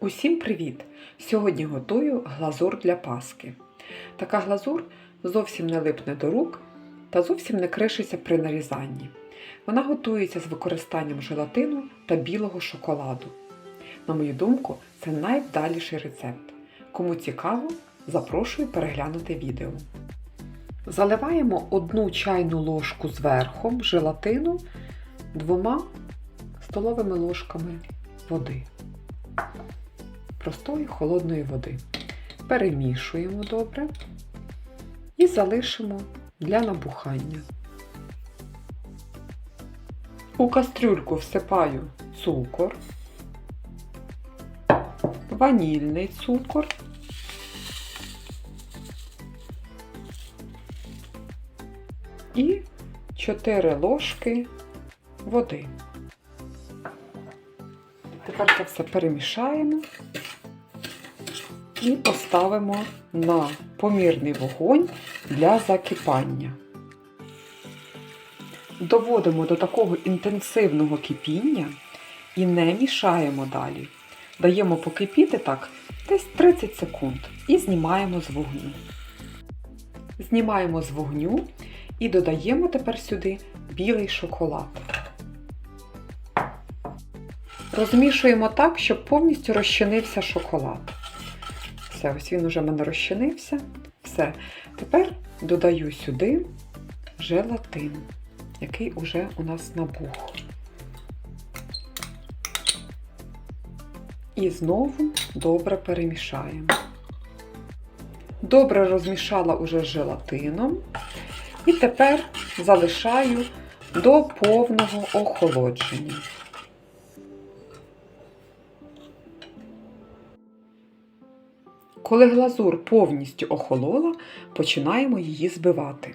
Усім привіт! Сьогодні готую глазур для паски. Така глазур зовсім не липне до рук та зовсім не кришиться при нарізанні. Вона готується з використанням желатину та білого шоколаду. На мою думку, це найвдаліший рецепт. Кому цікаво, запрошую переглянути відео. Заливаємо одну чайну ложку з желатину двома столовими ложками води простої холодної води. Перемішуємо добре і залишимо для набухання. У кастрюльку всипаю цукор, ванільний цукор, і 4 ложки води. Тепер все перемішаємо і поставимо на помірний вогонь для закипання. Доводимо до такого інтенсивного кипіння і не мішаємо далі. Даємо покипіти так десь 30 секунд і знімаємо з вогню. Знімаємо з вогню і додаємо тепер сюди білий шоколад. Розмішуємо так, щоб повністю розчинився шоколад. Все, ось він уже в мене розчинився. Все. Тепер додаю сюди желатин, який уже у нас набух. І знову добре перемішаємо. Добре розмішала уже з желатином. І тепер залишаю до повного охолодження. Коли глазур повністю охолола, починаємо її збивати.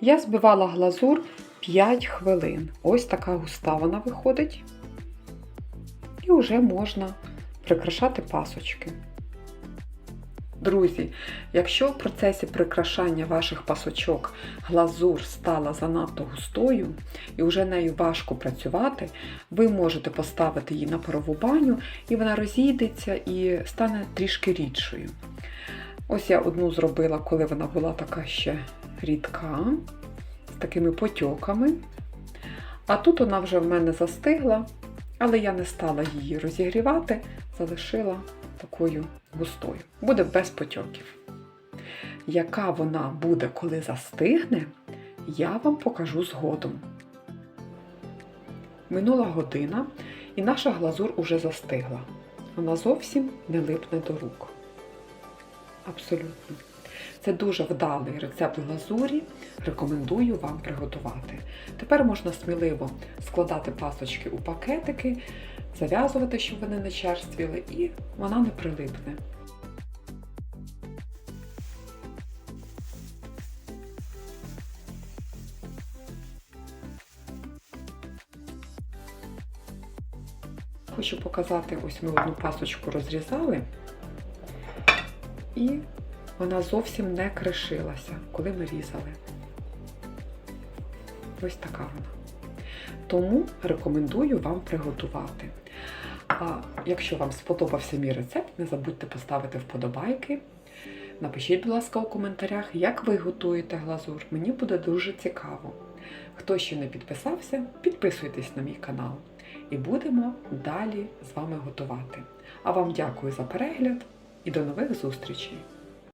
Я збивала глазур 5 хвилин. Ось така густа вона виходить. І вже можна прикрашати пасочки. Друзі, якщо в процесі прикрашання ваших пасочок глазур стала занадто густою і вже нею важко працювати, ви можете поставити її на парову баню, і вона розійдеться і стане трішки рідшою. Ось я одну зробила, коли вона була така ще рідка, з такими потьоками. А тут вона вже в мене застигла, але я не стала її розігрівати, залишила такою густою. Буде без потьоків. Яка вона буде, коли застигне, я вам покажу згодом. Минула година і наша глазур уже застигла. Вона зовсім не липне до рук. Абсолютно. Це дуже вдалий рецепт глазурі. Рекомендую вам приготувати. Тепер можна сміливо складати пасочки у пакетики, зав'язувати, щоб вони не черствіли, і вона не прилипне. Хочу показати, ось ми одну пасочку розрізали, і вона зовсім не кришилася, коли ми різали. Ось така вона. Тому рекомендую вам приготувати. А якщо вам сподобався мій рецепт, не забудьте поставити вподобайки. Напишіть, будь ласка, у коментарях, як ви готуєте глазур. Мені буде дуже цікаво. Хто ще не підписався, підписуйтесь на мій канал. І будемо далі з вами готувати. А вам дякую за перегляд і до нових зустрічей!